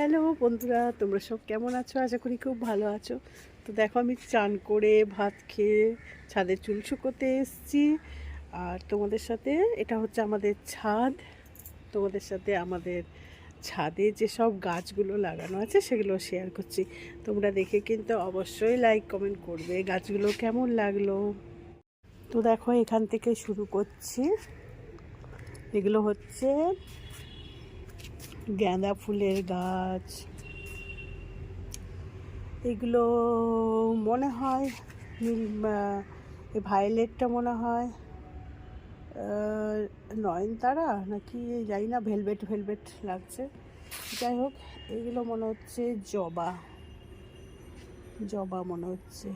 Hello বন্ধুরা, তোমরা সব কেমন আছো? আশা করি খুব ভালো আছো। তো দেখো, আমি চান করে ভাত খেয়ে ছাদে চুল শুকোতে এসেছি। আর তোমাদের সাথে এটা হচ্ছে আমাদের ছাদ। তোমাদের সাথে আমাদের ছাদে যেসব গাছগুলো লাগানো আছে, সেগুলো শেয়ার করছি। তোমরা দেখে কিন্তু অবশ্যই লাইক কমেন্ট করবে গাছগুলো কেমন লাগল। তো দেখো, এখান থেকে শুরু করছি। এগুলো হচ্ছে গাঁদা ফুলের গাছ। এগুলো মনে হয়, নীল ভায়োলেটটা মনে হয় নয়নতারা নাকি জানি না, ভেলভেট ভেলভেট লাগছে। যাই হোক, এগুলো মনে হচ্ছে জবা। জবা মনে হচ্ছে।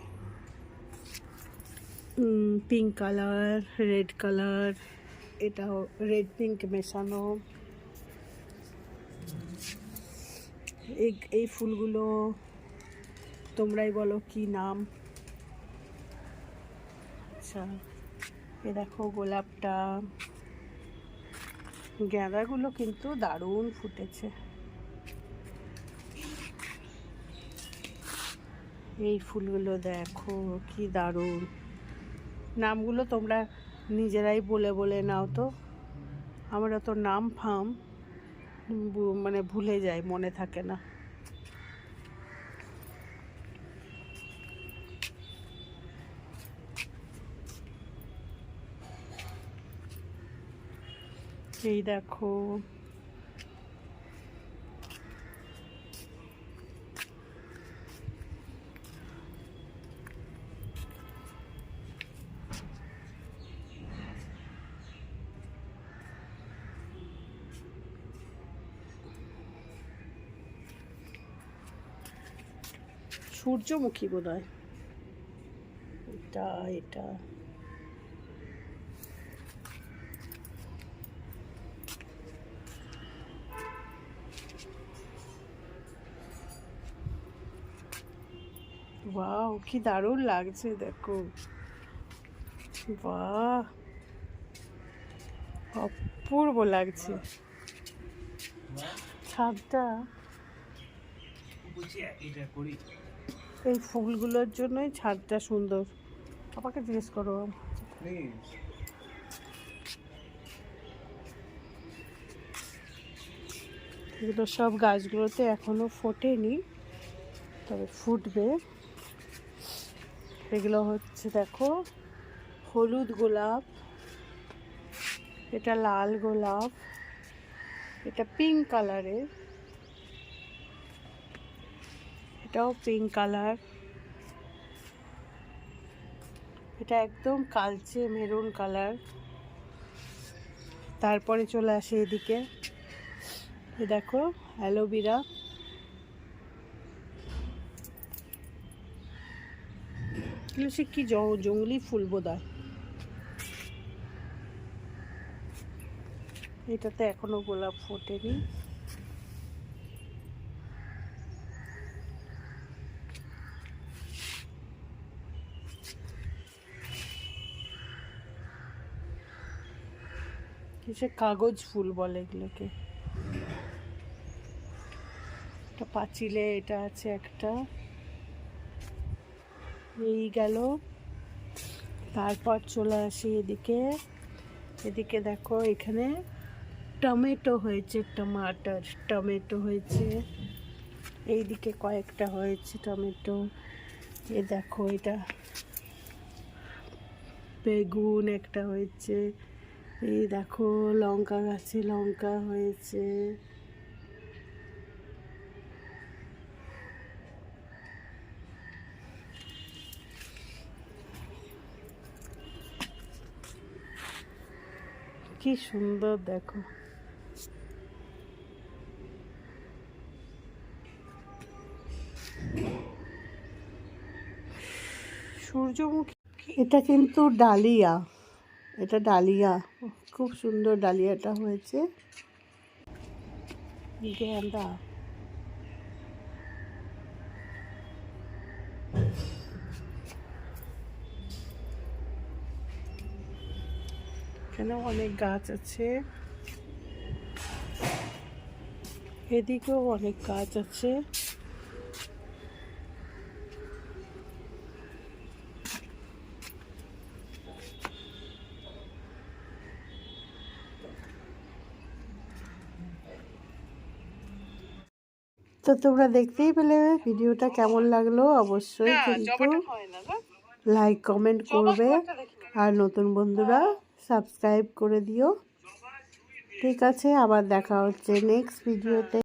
পিঙ্ক কালার রেড কালার এটাও রেড পিঙ্ক মেশানো। এই এই ফুলগুলো তোমরাই বলো কি নাম? আচ্ছা এ দেখো গোলাপটা। গাঁদাগুলো কিন্তু দারুণ ফুটেছে। এই ফুলগুলো দেখো কি দারুণ। নামগুলো তোমরা নিজেরাই বলে বলে নাও তো। আমরা তো নাম ফাম। মানে ভুলে যায় মনে থাকে না। এই দেখো। সূর্যমুখী বোধ হয় এটা এটা। ওয়াও কি দারুণ লাগছে দেখো। বাহ! অপূর্ব লাগছে। ছাদটা। এই ফুলগুলোর জন্যই ছাদটা সুন্দর। আমাকে জিজ্ঞেস করো। এগুলো সব গাছগুলোতে এখনও ফোটেনি তবে ফুটবে। এগুলো হচ্ছে দেখো হলুদ গোলাপ এটা লাল গোলাপ এটা পিঙ্ক কালারের। এটাও পিঙ্ক কালার এটা একদম কালচে মেরুন কালার তারপরে চলে আসে এদিকে। দেখো, অ্যালোভেরা। সে কি জঙ্গলি ফুল বোধহয় এটাতে এখনও গোলাপ ফোটেনি। কিসে কাগজ ফুল বলে এগুলোকে? একটা পাঁচিলে এটা আছে একটা। এই গেল। তারপর চলে আসি এদিকে। এদিকে দেখো এখানে টমেটো হয়েছে, টমাটার টমেটো হয়েছে। এইদিকে কয়েকটা হয়েছে টমেটো। এ দেখো এটা। বেগুন একটা হয়েছে। এই দেখো লঙ্কা গাছে লঙ্কা হয়েছে। কি সুন্দর দেখো। সূর্যমুখী এটা কিন্তু ডালিয়া। এটা ডালিয়া। খুব সুন্দর ডালিয়াটা হয়েছে। গেঁদা এখানেও অনেক গাছ আছে। এদিকেও অনেক গাছ আছে। তো তোমরা দেখতেই পেলে ভিডিওটা কেমন লাগল অবশ্যই কিন্তু লাইক কমেন্ট করবে। আর নতুন বন্ধুরা সাবস্ক্রাইব করে দিও। ঠিক আছে আবার দেখা হচ্ছে নেক্সট ভিডিওতে